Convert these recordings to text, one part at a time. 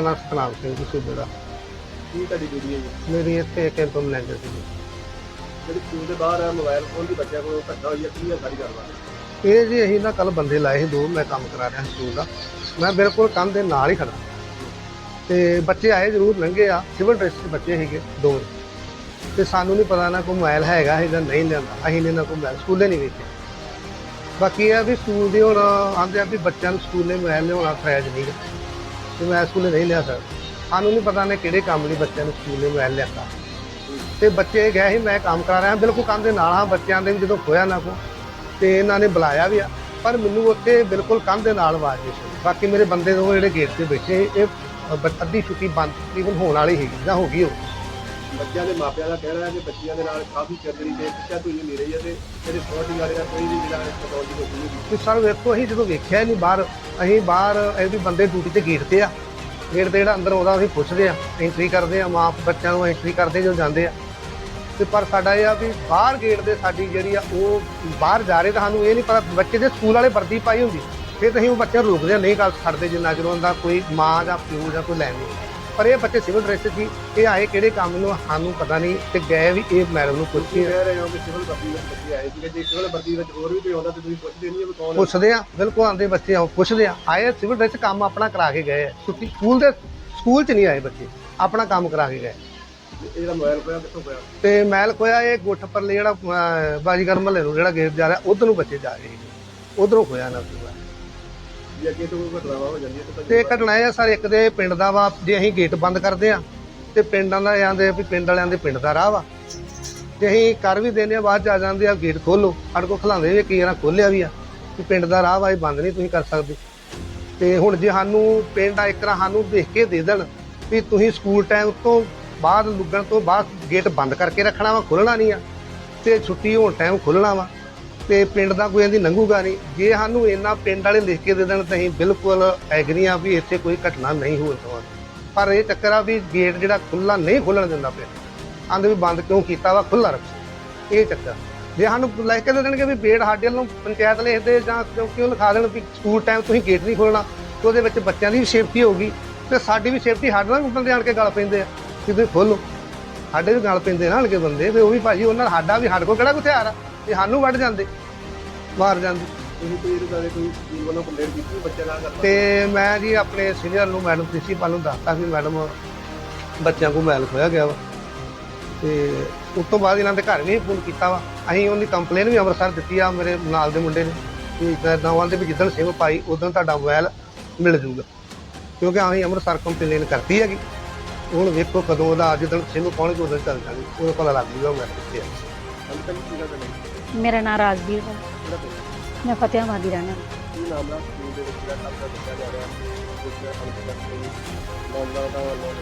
ਸਤਨਾਮ ਸਿੰਘ ਜੀ ਸੂਬੇ ਦਾ। ਕੀ ਤੁਹਾਡੀ ਡਿਊਟੀ ਹੈ ਜੀ? ਮੇਰੀ ਇੱਥੇ ਕੈਂਪ ਮੈਨੇਜਰ ਸੀ ਜੀ। ਜਿਹੜੀ ਸਕੂਲ ਦੇ ਬਾਹਰ ਹੈ ਮੋਬਾਈਲ ਫੋਨ ਦੀ ਬੱਚਿਆਂ ਕੋਲ ਘਟਨਾ ਹੋਈ ਹੈ ਕੀ ਹੈ ਸਾਰੀ ਗੱਲਬਾਤ? ਇਹ ਜੀ ਅਸੀਂ ਨਾ ਕੱਲ ਬੰਦੇ ਲਾਏ ਸੀ ਦੋ ਮੈਂ ਕੰਮ ਕਰਾ ਰਿਹਾ ਸੀ ਸਕੂਲ ਦਾ। ਮੈਂ ਬਿਲਕੁਲ ਕੰਧ ਦੇ ਨਾਲ ਹੀ ਖੜਾ ਤੇ ਬੱਚੇ ਆਏ ਜ਼ਰੂਰ ਲੰਘੇ ਆ ਸਿਵਲ ਡਰੈਸ ਦੇ ਬੱਚੇ ਸੀਗੇ ਦੋ। ਤੇ ਸਾਨੂੰ ਨਹੀਂ ਪਤਾ ਨਾ ਕੋਈ ਮੋਬਾਈਲ ਹੈਗਾ ਹੈ ਜਾਂ ਨਹੀਂ ਲਿਆਂਦਾ। ਅਸੀਂ ਨੇ ਨਾ ਕੋਈ ਮੋਬਾਈਲ ਸਕੂਲੇ ਨਹੀਂ ਵੇਖਿਆ। ਬਾਕੀ ਇਹ ਆ ਵੀ ਸਕੂਲ ਦੇ ਹੁਣ ਆਂਦੇ ਆ ਵੀ ਬੱਚਿਆਂ ਨੂੰ ਸਕੂਲੇ ਮੋਬਾਈਲ ਲਿਆਉਣਾ ਫਰਜ਼ ਨਹੀਂ। ਗਾ ਤੇ ਮੈਂ ਸਕੂਲੇ ਨਹੀਂ ਲਿਆ ਸਕਦਾ ਸਾਨੂੰ ਨਹੀਂ ਪਤਾ ਨੇ ਕਿਹੜੇ ਕੰਮ ਲਈ ਬੱਚਿਆਂ ਨੂੰ ਸਕੂਲੇ ਮੋਬਾਈਲ ਲਿਆਂਦਾ ਤੇ ਬੱਚੇ ਗਏ ਸੀ, ਮੈਂ ਕੰਮ ਕਰਾ ਰਿਹਾ। ਬਿਲਕੁਲ ਕੰਮ ਦੇ ਨਾਲ ਹਾਂ ਬੱਚਿਆਂ ਦੇ ਵੀ ਜਦੋਂ ਖੋਇਆ ਨਾ ਕੋ ਤੇ ਇਹਨਾਂ ਨੇ ਬੁਲਾਇਆ ਵੀ ਆ। ਪਰ ਮੈਨੂੰ ਉੱਥੇ ਬਿਲਕੁਲ ਕੰਧ ਦੇ ਨਾਲ ਆਵਾਜ਼ ਬਾਕੀ ਮੇਰੇ ਬੰਦੇ ਦੋ ਜਿਹੜੇ ਗੇਟ ਤੇ ਬੈਠੇ ਇਹ ਬ- ਅੱਧੀ ਛੁੱਟੀ ਬੰਦ ਤਕਰੀਬਨ ਹੋਣ ਵਾਲੀ ਹੈਗੀ ਜਾਂ ਹੋ ਗਈ ਹੋ ਬੱਚਿਆਂ ਦੇ ਮਾਪਿਆਂ ਦਾ ਕਹਿਣਾ ਹੈ ਕਿ ਬੱਚਿਆਂ ਦੇ ਨਾਲ ਕਾਫੀ ਚਰਦਰੀ ਤੇ ਪਿੱਛਾ ਤੁਸੀਂ ਮਿਲ ਰਹੀ ਹੈ ਤੇ ਜਿਹੜੇ ਸਕਿਉਰਟੀ ਵਾਲੇ ਦਾ ਕੋਈ ਵੀ ਜਿਹੜਾ ਕੰਟਰੋਲ ਦੀ ਕੋਸ਼ਿਸ਼ ਨਹੀਂ ਕੀਤੀ ਸਰ ਵੇਖੋ ਅਸੀਂ ਜਦੋਂ ਵੇਖਿਆ ਨਹੀਂ ਬਾਹਰ ਅਸੀਂ ਬਾਹਰ ਇਹ ਬੰਦੇ ਡਿਊਟੀ ਤੇ ਗੇਟ ਤੇ ਆ। ਗੇਟ ਤੇ ਜਿਹੜਾ ਅੰਦਰ ਆਉਂਦਾ ਅਸੀਂ ਪੁੱਛਦੇ ਆ ਐਂਟਰੀ ਕਰਦੇ ਆ ਮਾਂ ਬੱਚਿਆਂ ਨੂੰ ਐਂਟਰੀ ਕਰਦੇ ਜਦੋਂ ਜਾਂਦੇ ਆ। ਤੇ ਪਰ ਸਾਡਾ ਇਹ ਆ ਵੀ ਬਾਹਰ ਗੇਟ ਦੇ ਸਾਡੀ ਜਿਹੜੀ ਆ ਉਹ ਬਾਹਰ ਜਾ ਰਹੇ ਤਾਂ ਸਾਨੂੰ ਇਹ ਨਹੀਂ ਪਤਾ ਬੱਚੇ ਦੇ ਸਕੂਲ ਵਾਲੇ ਵਰਦੀ ਪਾਈ ਹੁੰਦੀ। ਫਿਰ ਤਾਂ ਅਸੀਂ ਉਹ ਬੱਚਿਆਂ ਨੂੰ ਰੋਕਦੇ ਆ, ਨਹੀਂ ਗੱਲ ਛੱਡਦੇ ਜਿੰਨਾ ਚਿਰ ਉਹਦਾ ਕੋਈ ਮਾਂ ਜਾਂ ਪਿਓ ਜਾਂ ਕੋਈ ਲੈ ਨਹੀਂ। ਪਰ ਇਹ ਬੱਚੇ ਸਿਵਲ ਡਰੈਸ ਸੀ ਇਹ ਆਏ ਕਿਹੜੇ ਕੰਮ ਨੂੰ ਸਾਨੂੰ ਪਤਾ ਨਹੀਂ ਤੇ ਗਏ ਵੀ ਇਹ ਮੈਡਮ ਨੂੰ ਪੁੱਛ ਕੇ। ਕਹਿ ਰਹੇ ਹੋ ਕਿ ਸਿਵਲ ਵਰਦੀ ਵਿੱਚ ਬੱਚੇ ਆਏ ਸੀਗੇ ਜੇ ਸਿਵਲ ਵਰਦੀ ਵਿੱਚ ਹੋਰ ਵੀ ਕੋਈ ਆਉਂਦਾ ਤੇ ਤੁਸੀਂ ਪੁੱਛਦੇ ਨਹੀਂ ਹੋ ਵੀ ਕੌਣ ਹੈ ਪੁੱਛਦੇ ਆ ਬਿਲਕੁਲ ਆਂਦੇ ਬੱਚੇ ਆ ਪੁੱਛਦੇ ਆ। ਆਏ ਸਿਵਲ ਡਰੈਸ ਕੰਮ ਆਪਣਾ ਕਰਾ ਕੇ ਗਏ ਆ। ਛੁੱਟੀ ਸਕੂਲ ਦੇ ਸਕੂਲ ਚ ਨਹੀਂ ਆਏ ਬੱਚੇ ਆਪਣਾ ਕੰਮ ਕਰਾ ਕੇ ਗਏ। ਇਹ ਜਿਹੜਾ ਮੋਬਾਈਲ ਪਿਆ ਕਿੱਥੋਂ ਪਿਆ ਤੇ ਮੈਲ ਖੋਇਆ ਇਹ ਗੁੱਠ ਪਰਲੇ ਜਿਹੜਾ ਅਹ, ਬਾਜੀਗਰ ਮਹੱਲੇ ਨੂੰ ਜਿਹੜਾ ਗੇਟ ਜਾ ਰਿਹਾ ਉਧਰ ਨੂੰ ਬੱਚੇ ਜਾ ਰਹੇ ਉਧਰੋਂ ਖੋਇਆ ਨਾ ਪੂਰਾ ਜੇ ਅੱਗੇ ਤੋਂ ਕੋਈ ਘਟਨਾਵਾਂ ਹੋ ਜਾਂਦੀ ਹੈ ਤਾਂ ਤੇ ਘਟਨਾ ਇਹ ਆ ਸਰ ਇੱਕ ਦੇ ਪਿੰਡ ਦਾ ਵਾ ਜੇ ਅਸੀਂ ਗੇਟ ਬੰਦ ਕਰਦੇ ਆ ਤੇ ਪਿੰਡਾਂ ਦਾ ਆਂਦੇ ਵੀ ਪਿੰਡ ਵਾਲਿਆਂ ਦੇ ਪਿੰਡ ਦਾ ਰਾਹ ਵਾ। ਤੇ ਅਸੀਂ ਕਰ ਵੀ ਦਿੰਦੇ ਆ ਬਾਅਦ ਚ ਆ ਜਾਂਦੇ ਆ ਗੇਟ ਖੋਲੋ ਸਾਡੇ ਕੋਲ ਖਲਾਉਂਦੇ ਵੀ ਕੀ ਵਾਰ ਖੋਲਿਆ ਵੀ ਆ ਕਿ ਪਿੰਡ ਦਾ ਰਾਹ ਵਾ ਇਹ ਬੰਦ ਨਹੀਂ ਤੁਸੀਂ ਕਰ ਸਕਦੇ। ਤੇ ਹੁਣ ਜੇ ਸਾਨੂੰ ਪਿੰਡ ਆ ਇੱਕ ਤਰ੍ਹਾਂ ਸਾਨੂੰ ਦੇਖ ਕੇ ਦੇ ਦੇਣ ਵੀ ਤੁਸੀਂ ਸਕੂਲ ਟਾਈਮ ਤੋਂ ਬਾਅਦ ਲੁੱਗਣ ਤੋਂ ਬਾਅਦ ਗੇਟ ਬੰਦ ਕਰਕੇ ਰੱਖਣਾ ਵਾ ਖੋਲਣਾ ਨਹੀਂ ਆ। ਤੇ ਛੁੱਟੀ ਹੋਣ ਟਾਈਮ ਖੋਲਣਾ ਵਾ। ਤੇ ਪਿੰਡ ਦਾ ਕੋਈ ਇਹਦੀ ਲੰਘੂਗਾ ਨਹੀਂ। ਜੇ ਸਾਨੂੰ ਇੰਨਾ ਪਿੰਡ ਵਾਲੇ ਲਿਖ ਕੇ ਦੇ ਦੇਣ ਤਾਂ ਅਸੀਂ ਬਿਲਕੁਲ ਐਗਰੀ ਆ ਵੀ ਇੱਥੇ ਕੋਈ ਘਟਨਾ ਨਹੀਂ ਹੋਣ ਦੇਵਾਂਗੇ ਪਰ ਇਹ ਚੱਕਰ ਆ ਵੀ ਗੇਟ ਜਿਹੜਾ ਖੁੱਲਾ ਨਹੀਂ ਖੁੱਲਣ ਦਿੰਦਾ ਪਿੰਡ ਆਂਦੇ ਵੀ ਬੰਦ ਕਿਉਂ ਕੀਤਾ ਵਾ? ਖੁੱਲਾ ਰੱਖੋ। ਇਹ ਚੱਕਰ। ਜੇ ਸਾਨੂੰ ਲਿਖ ਕੇ ਦੇ ਦੇਣਗੇ ਵੀ ਗੇਟ ਸਾਡੇ ਵੱਲੋਂ ਪੰਚਾਇਤ ਲਿਖਦੇ ਜਾਂ ਕਿਉਂ ਕਿਉਂ ਲਿਖਾ ਦੇਣ ਵੀ ਸਕੂਲ ਟਾਈਮ ਤੁਸੀਂ ਗੇਟ ਨਹੀਂ ਖੋਲਣਾ ਤੇ ਉਹਦੇ ਵਿੱਚ ਬੱਚਿਆਂ ਦੀ ਵੀ ਸੇਫਟੀ ਹੋਊਗੀ, ਤੇ ਸਾਡੀ ਵੀ ਸੇਫਟੀ ਸਾਡੇ ਨਾਲ ਬੰਦੇ ਆਣ ਕੇ ਗੱਲ ਪੈਂਦੇ ਆ ਕਿ ਤੁਸੀਂ ਖੋਲੋ ਸਾਡੇ ਵੀ ਗੱਲ ਪੈਂਦੇ ਨਾ ਹਲਕੇ ਬੰਦੇ ਵੀ ਉਹ ਵੀ ਭਾਜੀ ਉਹਨਾਂ ਦਾ ਸਾਡਾ ਵੀ ਸਾਡੇ ਕੋਲ ਕਿਹੜਾ ਕੋਈ ਹਥਿਆਰ ਆ? ਤੇ ਸਾਨੂੰ ਵੱਢ ਜਾਂਦੇ ਮਾਰ ਜਾਂਦੇ। ਤੁਸੀਂ ਕੋਈ ਇਹਦੇ ਬਾਰੇ ਕੋਈ ਸਕੂਲ ਵੱਲੋਂ ਕੰਪਲੇਂਟ ਕੀਤੀ ਬੱਚਿਆਂ ਨਾਲ ਗੱਲ ਤੇ ਮੈਂ ਜੀ ਆਪਣੇ ਸੀਨੀਅਰ ਨੂੰ ਮੈਡਮ ਪ੍ਰਿੰਸੀਪਲ ਨੂੰ ਦੱਸਤਾ ਵੀ ਮੈਡਮ ਬੱਚਿਆਂ ਕੋਲ ਮੈਲ ਖੋਇਆ ਗਿਆ ਵਾ। ਤੇ ਉਸ ਤੋਂ ਬਾਅਦ ਇਹਨਾਂ ਦੇ ਘਰ ਵੀ ਫੋਨ ਕੀਤਾ ਵਾ। ਅਸੀਂ ਉਹਦੀ ਕੰਪਲੇਨ ਵੀ ਅੰਮ੍ਰਿਤਸਰ ਦਿੱਤੀ ਆ ਮੇਰੇ ਨਾਲ ਦੇ ਮੁੰਡੇ ਨੇ ਕਿ ਇਦਾਂ ਦੇ ਵੀ ਜਿੱਦਣ ਸਿਮ ਪਾਈ ਉਦੋਂ ਤੁਹਾਡਾ ਮੋਬਾਈਲ ਮਿਲ ਜੂਗਾ। ਕਿਉਂਕਿ ਅਸੀਂ ਅੰਮ੍ਰਿਤਸਰ ਕੰਪਲੇਨ ਕਰਤੀ ਹੈਗੀ। ਹੁਣ ਵੇਖੋ ਕਦੋਂ ਉਹਦਾ ਜਿੱਦਣ ਸਿਮ ਪਾਉਣਗੇ ਉਦੋਂ ਚੱਲ ਜਾਣੀ ਉਹਦਾ ਲੱਗ ਜੂਗਾ ਮੈਂ ਕਿੱਥੇ ਆ। ਕੀ ਗੱਲ ਮੇਰਾ ਨਾਮ ਰਾਜਵੀਰ ਹੈ? ਮੈਂ ਫਤਿਆਬਾਦ ਦੀ ਰਹਿਣ ਕੀ ਨਾਮ ਦਾ ਸਕੂਲ ਦੇ ਵਿੱਚ ਜਿਹੜਾ ਕੰਮ ਦਿੱਤਾ ਜਾ ਰਿਹਾ? ਹੈ ਨਾ ਕੰਮ ਕਰਦੇ ਨੌਜਵਾਨਾਂ ਦਾ ਵੱਲੋਂ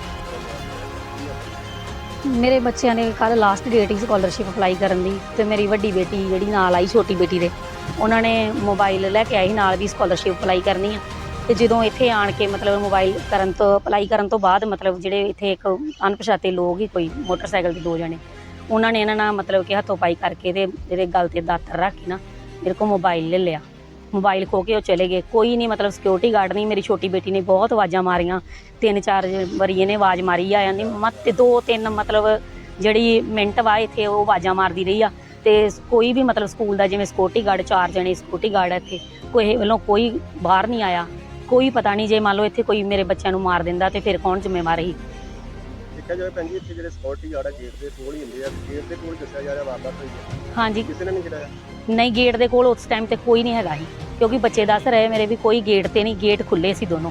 ਮੇਰੇ ਬੱਚਿਆਂ ਨੇ ਕੱਲ ਲਾਸਟ ਡੇਟ ਸੀ ਸਕਾਲਰਸ਼ਿਪ ਅਪਲਾਈ ਕਰਨ ਦੀ ਤੇ ਮੇਰੀ ਵੱਡੀ ਬੇਟੀ ਜਿਹੜੀ ਨਾਲ ਆਈ ਛੋਟੀ ਬੇਟੀ ਦੇ ਉਹਨਾਂ ਨੇ ਮੋਬਾਈਲ ਲੈ ਕੇ ਆਈ ਨਾਲ ਵੀ ਸਕਾਲਰਸ਼ਿਪ ਅਪਲਾਈ ਕਰਨੀ ਆ। ਤੇ ਜਦੋਂ ਇੱਥੇ ਆਣ ਕੇ ਮਤਲਬ ਮੋਬਾਈਲ ਕਰਨ ਤੋਂ ਅਪਲਾਈ ਕਰਨ ਤੋਂ ਬਾਅਦ ਮਤਲਬ ਜਿਹੜੇ ਇੱਥੇ ਇੱਕ ਅਣਪਛਾਤੇ ਲੋਕ ਹੀ ਕੋਈ ਮੋਟਰਸਾਈਕਲ ਤੇ ਦੋ ਜਣੇ ਉਹਨਾਂ ਨੇ ਇਹਨਾਂ ਨਾਲ ਮਤਲਬ ਕਿ ਹੱਥੋਂ ਪਾਈ ਕਰਕੇ ਤੇ ਜਿਹੜੇ ਗਲ ਤੇ ਦਾਤਰ ਰੱਖ ਕੇ ਨਾ, ਮੇਰੇ ਕੋਲ ਮੋਬਾਈਲ ਲੈ ਲਿਆ। ਮੋਬਾਈਲ ਖੋ ਕੇ ਉਹ ਚਲੇ ਗਏ। ਕੋਈ ਨਹੀਂ, ਮਤਲਬ ਸਿਕਿਉਰਿਟੀ ਗਾਰਡ ਨਹੀਂ, ਮੇਰੀ ਛੋਟੀ ਬੇਟੀ ਨੇ ਬਹੁਤ ਆਵਾਜ਼ਾਂ ਮਾਰੀਆਂ। ਤਿੰਨ ਚਾਰ ਵਾਰੀ ਇਹਨੇ ਆਵਾਜ਼ ਮਾਰੀ ਆ ਜਾਂਦੀ ਮਤ ਦੋ ਤਿੰਨ ਮਤਲਬ ਜਿਹੜੀ ਮਿੰਟ ਵਾ ਇੱਥੇ ਉਹ ਆਵਾਜ਼ਾਂ ਮਾਰਦੀ ਰਹੀ ਆ। ਤੇ ਕੋਈ ਵੀ ਮਤਲਬ ਸਕੂਲ ਦਾ ਜਿਵੇਂ ਸਿਕਿਉਰਿਟੀ ਗਾਰਡ ਚਾਰ ਜਣੇ ਸਿਕਿਉਰਿਟੀ ਗਾਰਡ ਇੱਥੇ, ਕੋਈ ਵੱਲੋਂ ਕੋਈ ਬਾਹਰ ਨਹੀਂ ਆਇਆ। ਕੋਈ ਪਤਾ ਨਹੀਂ ਜੇ ਮੰਨ ਲਓ ਇੱਥੇ ਕੋਈ ਮੇਰੇ ਬੱਚਿਆਂ ਨੂੰ ਮਾਰ ਦਿੰਦਾ ਤੇ ਫਿਰ ਕੌਣ ਜ਼ਿੰਮੇਵਾਰ ਹੀ ਦੇਖਿਆ ਜਾਵੇ ਭੈਣ ਜੀ ਇੱਥੇ ਜਿਹੜੇ ਸਕਿਉਰਟੀ ਗਾਰਡ ਆ ਗੇਟ ਦੇ ਕੋਲ ਹੀ ਹੁੰਦੇ ਆ। ਗੇਟ ਦੇ ਕੋਲ ਦੱਸਿਆ ਜਾ ਰਿਹਾ ਵਾਰਦਾਤ ਹੋਈ ਹੈ। ਹਾਂਜੀ। ਕਿਸੇ ਨੇ ਨਹੀਂ ਕਿਹਾ? ਨਹੀਂ ਗੇਟ ਦੇ ਕੋਲ ਉਸ ਟਾਈਮ ਤੇ ਕੋਈ ਨਹੀਂ ਹੈਗਾ ਸੀ ਕਿਉਂਕਿ ਬੱਚੇ ਦੱਸ ਰਹੇ ਮੇਰੇ ਵੀ ਕੋਈ ਗੇਟ ਤੇ ਨਹੀਂ ਗੇਟ ਖੁੱਲੇ ਸੀ ਦੋਨੋਂ।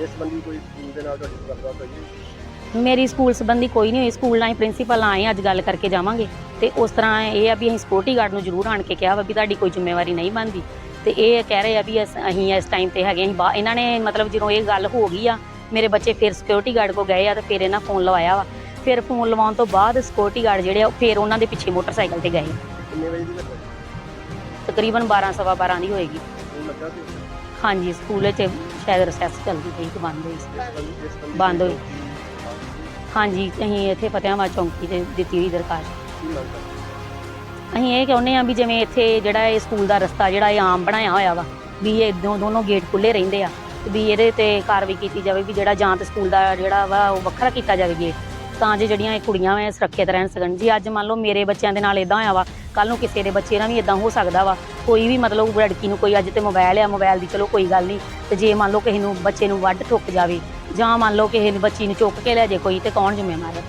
ਇਸ ਸੰਬੰਧੀ ਕੋਈ ਸਕੂਲ ਦੇ ਨਾਲ ਤੁਹਾਡੀ ਗੱਲਬਾਤ ਹੋਈ ਹੈ? ਮੇਰੀ ਸਕੂਲ ਸੰਬੰਧੀ ਕੋਈ ਨਹੀਂ ਹੋਈ ਸਕੂਲ ਨਾਲ ਹੀ ਪ੍ਰਿੰਸੀਪਲ ਆਏ ਅੱਜ ਗੱਲ ਕਰਕੇ ਜਾਵਾਂਗੇ। ਤੇ ਉਸ ਤਰ੍ਹਾਂ ਇਹ ਆ ਵੀ ਅਸੀਂ ਸਕਿਉਰਟੀ ਗਾਰਡ ਨੂੰ ਜ਼ਰੂਰ ਆਣ ਕੇ ਕਿਹਾ ਵਾ ਵੀ ਤੁਹਾਡੀ ਕੋਈ ਜ਼ਿੰਮੇਵਾਰੀ ਨਹੀਂ ਬਣਦੀ। ਤੇ ਇਹ ਕਹਿ ਰਹੇ ਆ ਵੀ ਅਸ- ਅਸੀਂ ਇਸ ਟਾਈਮ ਤੇ ਹੈਗੇ ਅਸੀਂ ਬਾ- ਇਹਨਾਂ ਨੇ ਮਤਲਬ ਜਦੋਂ ਇਹ ਗੱਲ ਹੋ ਗਈ ਆ ਮੇਰੇ ਬੱਚੇ ਫਿਰ ਸਕਿਉਰਟੀ ਗਾਰਡ ਕੋ ਗਏ ਆ ਤੇ ਫਿਰ ਇਹਨਾਂ ਫੋਨ ਲਵਾਇਆ ਵਾ। ਫਿਰ ਫੋਨ ਲਵਾਉਣ ਤੋਂ ਬਾਅਦ ਸਕਿਉਰਟੀ ਗਾਰਡ ਜਿਹੜੇ ਆ ਫਿਰ ਉਹਨਾਂ ਦੇ ਪਿੱਛੇ ਮੋਟਰਸਾਈਕਲ ਤੇ ਗਏ। ਕਿੰਨੇ ਵਜੇ ਦੀ ਘਟਨਾ ਹੈ? ਤਕਰੀਬਨ 12 ਸਵਾ 12 ਦੀ ਹੋਏਗੀ। ਲੱਗਾ ਹਾਂਜੀ ਸਕੂਲ ਵਿੱਚ ਸ਼ਾਇਦ ਰਿਸੈਸ ਚੱਲਦੀ ਪਈ ਕਿ ਬੰਦ ਹੋਈ ਸੀ। ਬੰਦ ਹੋਈ। ਹਾਂਜੀ ਅਸੀਂ ਇੱਥੇ ਫਤਿਆਬਾਦ ਚੌਂਕੀ ਤੇ ਦਿੱਤੀ ਹੋਈ ਦਰਖਾਸਤ। ਅਸੀਂ ਇਹ ਚਾਹੁੰਦੇ ਆ ਵੀ ਜਿਵੇਂ ਇੱਥੇ ਜਿਹੜਾ ਇਹ ਸਕੂਲ ਦਾ ਰਸਤਾ ਜਿਹੜਾ ਇਹ ਆਮ ਬਣਾਇਆ ਹੋਇਆ ਵਾ ਵੀ ਇਹ ਦੋ ਦੋਨੋਂ ਗੇਟ ਖੁੱਲੇ ਰਹਿੰਦੇ ਆ। ਵੀ ਇਹਦੇ ਤੇ ਕਾਰਵਾਈ ਕੀਤੀ ਜਾਵੇ ਵੀ ਜਿਹੜਾ ਜਾਂ ਤੇ ਸਕੂਲ ਦਾ ਜਿਹੜਾ ਵਾ ਉਹ ਵੱਖਰਾ ਕੀਤਾ ਜਾਵੇ ਗੇਟ ਤਾਂ ਜੇ ਜਿਹੜੀਆਂ ਇਹ ਕੁੜੀਆਂ ਵਾ ਇਹ ਸੁਰੱਖਿਅਤ ਰਹਿਣ ਸਕਣ ਜੀ ਅੱਜ ਮੰਨ ਲਓ ਮੇਰੇ ਬੱਚਿਆਂ ਦੇ ਨਾਲ ਇਦਾਂ ਹੋਇਆ ਵਾ ਕੱਲ ਨੂੰ ਕਿਸੇ ਦੇ ਬੱਚੇ ਨਾਲ ਵੀ ਇਦਾਂ ਹੋ ਸਕਦਾ ਵਾ ਕੋਈ ਵੀ ਮਤਲਬ ਲੜਕੀ ਨੂੰ ਕੋਈ ਅੱਜ ਤੇ ਮੋਬਾਈਲ ਆ ਮੋਬਾਈਲ ਦੀ ਚਲੋ ਕੋਈ ਗੱਲ ਨਹੀਂ ਤੇ ਜੇ ਮੰਨ ਲਓ ਕਿਸੇ ਨੂੰ ਬੱਚੇ ਨੂੰ ਵੱਢ ਠੁੱਕ ਜਾਵੇ ਜਾਂ ਮੰਨ ਲਓ ਕਿਸੇ ਨੂੰ ਬੱਚੀ ਨੂੰ ਚੁੱਕ ਕੇ ਲੈ ਜੇ ਕੋਈ ਤੇ ਕੌਣ ਜ਼ਿੰਮੇਵਾਰ ਹੈ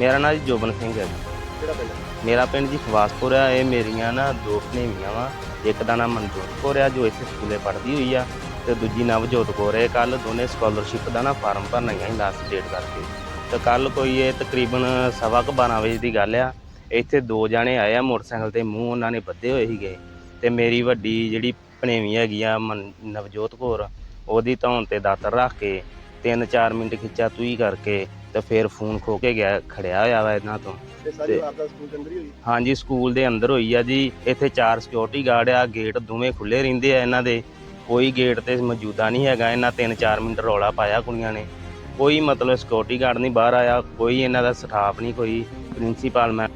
ਮੇਰਾ ਨਾਮ ਜੀ ਜੋਬਨ ਸਿੰਘ ਹੈ ਜੀ। ਕਿਹੜਾ ਪਿੰਡ ਹੈ? ਮੇਰਾ ਪਿੰਡ ਜੀ ਖਵਾਸਪੁਰ ਆ ਇਹ ਮੇਰੀਆਂ ਨਾ ਦੋ ਭਣੇਵੀਆਂ ਵਾ ਇੱਕ ਦਾ ਨਾਮ ਮਨਜੋਤ ਕੌਰ ਆ, ਜੋ ਇੱਥੇ ਸਕੂਲੇ ਪੜ੍ਹਦੀ ਹੋਈ ਆ ਤੇ ਦੂਜੀ ਨਵਜੋਤ ਕੌਰ ਹੈ ਕੱਲ ਦੋਨੇ ਸਕਾਲਰਸ਼ਿਪ ਦਾ ਨਾ ਫਾਰਮ ਭਰਨਾ ਗਈਆਂ ਸੀ ਲਾਸਟ ਡੇਟ ਕਰਕੇ। ਤੇ ਕੱਲ ਕੋਈ ਇਹ ਤਕਰੀਬਨ ਸਵਾ ਕੁ 12 ਵਜੇ ਦੀ ਗੱਲ ਆ। ਇੱਥੇ ਦੋ ਜਾਣੇ ਆਏ ਆ ਮੋਟਰਸਾਈਕਲ ਤੇ, ਮੂੰਹ ਉਹਨਾਂ ਨੇ ਬੱਧੇ ਹੋਏ ਸੀਗੇ। ਤੇ ਮੇਰੀ ਵੱਡੀ ਜਿਹੜੀ ਭਣੇਵੀਂ ਹੈਗੀ ਆ, ਮਨ- ਨਵਜੋਤ ਕੌਰ, ਉਹਦੀ ਧੌਣ ਤੇ ਦਾਤਰ ਰੱਖ ਕੇ 3-4 ਮਿੰਟ ਖਿੱਚਾ ਤੂਈ ਕਰਕੇ ਤੇ ਫਿਰ ਫੋਨ ਖੋ ਕੇ ਗਿਆ ਖੜਿਆ ਹੋਇਆ ਵਾ ਇਹਨਾਂ ਤੋਂ। ਤੇ ਸਾਰੀ ਤੇ- ਰਾਤ ਦਾ ਸਕੂਲ ਦੇ ਅੰਦਰ ਹੀ ਹੋਈ? ਹਾਂਜੀ ਸਕੂਲ ਦੇ ਅੰਦਰ ਹੋਈ ਆ ਜੀ। ਇੱਥੇ ਚਾਰ ਸਿਕਿਉਰਿਟੀ ਗਾਰਡ ਆ ਗੇਟ ਦੋਵੇਂ ਖੁੱਲੇ ਰਹਿੰਦੇ ਆ ਇਹਨਾਂ ਦੇ। ਕੋਈ ਗੇਟ ਤੇ ਮੌਜੂਦਾ ਨਹੀਂ ਹੈਗਾ ਇਹਨਾਂ 3-4 ਮਿੰਟ ਰੌਲਾ ਪਾਇਆ ਕੁੜੀਆਂ ਨੇ। ਕੋਈ ਮਤਲਬ ਸਿਕਿਉਰਿਟੀ ਗਾਰਡ ਨਹੀਂ ਬਾਹਰ ਆਇਆ ਕੋਈ ਇਹਨਾਂ ਦਾ ਸਟਾਫ ਨਹੀਂ ਕੋਈ ਪ੍ਰਿੰਸੀਪਲ ਮੈਂ